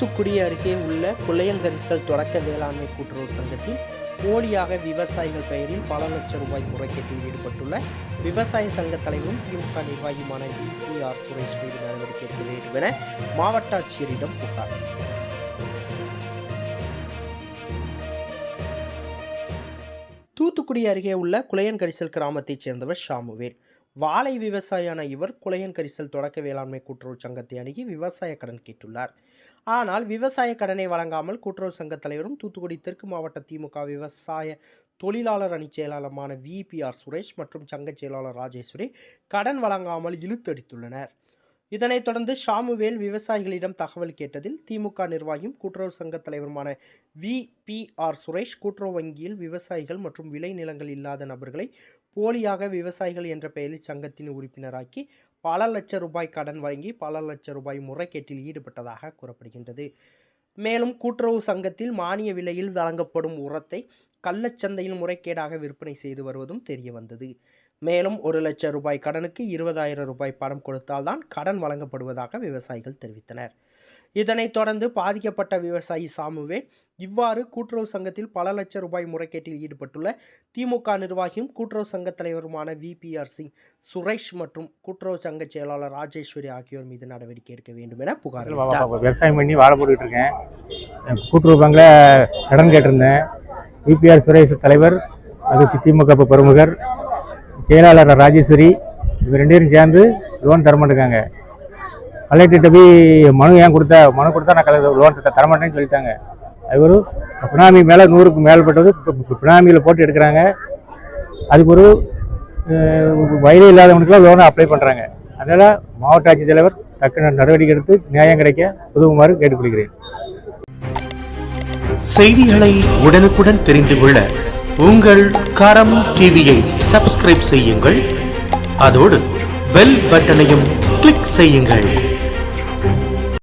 தூத்துக்குடி அருகே உள்ள குலையங்கரிசல் தொடக்க வேளாண்மை கூட்டுறவு சங்கத்தில் போலியாக விவசாயிகள் பெயரில் பல லட்சம் ரூபாய் முறைகேட்டில் ஈடுபட்டுள்ள விவசாய சங்க தலைவரும் திமுக நிர்வாகியுமான விபிஆர் சுரேஷ் மீது நடவடிக்கை எடுக்க வேண்டும் என மாவட்ட ஆட்சியரிடம் புகார். தூத்துக்குடி அருகே உள்ள குளையன்கரிசல் கிராமத்தைச் சேர்ந்தவர் ஷாமுவேல். வாழை விவசாயியான இவர் குலையன் கரிசல் தொடக்க வேளாண்மை கூட்டுறவு சங்கத்தை அணுகி விவசாய கடன் கேட்டுள்ளார். ஆனால் விவசாய கடனை வழங்காமல் கூட்டுறவு சங்க தலைவரும் தூத்துக்குடி தெற்கு மாவட்ட திமுக விவசாய தொழிலாளர் அணி செயலாளருமான விபிஆர் சுரேஷ் மற்றும் சங்க செயலாளர் ராஜேஸ்வரி கடன் வழங்காமல் இழுத்தடித்துள்ளனர் இதனைத் தொடர்ந்து ஷாமுவேல் விவசாயிகளிடம் தகவல் கேட்டதில் திமுக நிர்வாகியும் கூட்டுறவு சங்க தலைவருமான வி. பி. ஆர். சுரேஷ் கூட்டுறவு வங்கியில் விவசாயிகள் மற்றும் விளை நிலங்கள் இல்லாத நபர்களை போலியாக விவசாயிகள் என்ற பெயரில் சங்கத்தின் உறுப்பினராக்கி பல லட்சம் ரூபாய் கடன் வழங்கி பல லட்சம் ரூபாய் முறைகேட்டில் ஈடுபட்டதாக கூறப்படுகின்றது. மேலும் கூட்டுறவு சங்கத்தில் மானிய விலையில் வழங்கப்படும் உரத்தை கள்ளச்சந்தையில் முறைகேடாக விற்பனை செய்து வருவதும் தெரிய வந்தது மேலும் ஒரு லட்சம் ரூபாய் கடனுக்கு இருபதாயிரம் ரூபாய் பணம் கொடுத்தால்தான் கடன் வழங்கப்படுவதாக விவசாயிகள் தெரிவித்தனர். இதனைத் தொடர்ந்து பாதிக்கப்பட்ட விவசாயி சாமுவேல் இவ்வாறு கூட்டுறவு சங்கத்தில் பல லட்சம் ரூபாய் முறைகேட்டில் ஈடுபட்டுள்ள திமுக நிர்வாகியும் கூட்டுறவு சங்க தலைவருமான விபிஆர் சிங் சுரேஷ் மற்றும் கூட்டுறவு சங்க செயலாளர் ராஜேஸ்வரி ஆகியோர் மீது நடவடிக்கை எடுக்க வேண்டும் என புகார் விவசாயம் பண்ணி வாழை போட்டுக்கிட்டு இருக்கேன். கூட்டுறவு பேங்கில் கடன் கேட்டிருந்தேன். விபிஆர் சுரேஷ் தலைவர் அதுக்கு திமுக பிரமுகர் செயலாளர் ராஜேஸ்வரி இவங்க ரெண்டு பேரும் சேர்ந்து லோன் தர மாட்டேங்காங்க கலெக்டர்கிட்ட போய் மனு ஏன் கொடுத்த? மனு கொடுத்தா நான் கலெக்டர் லோன் தரமாட்டேன்னு சொல்லிட்டாங்க. அது ஒரு பினாமி மேலே நூறுக்கு மேல்பட்டது பினாமியில் போட்டு எடுக்கிறாங்க. அதுக்கு ஒரு வயது இல்லாதவனுக்குலாம் லோனை அப்ளை பண்ணுறாங்க அதனால் மாவட்ட ஆட்சித்தலைவர் டக்குனு நடவடிக்கை எடுத்து நியாயம் கிடைக்க உதவுமாறு கேட்டுக்கொள்கிறேன். செய்திகளை உடனுக்குடன் தெரிந்து கொள்ள உங்கள் கரம் டிவியை சப்ஸ்கிரைப் செய்யுங்கள். அதோடு பெல் பட்டனையும் கிளிக் செய்யுங்கள்.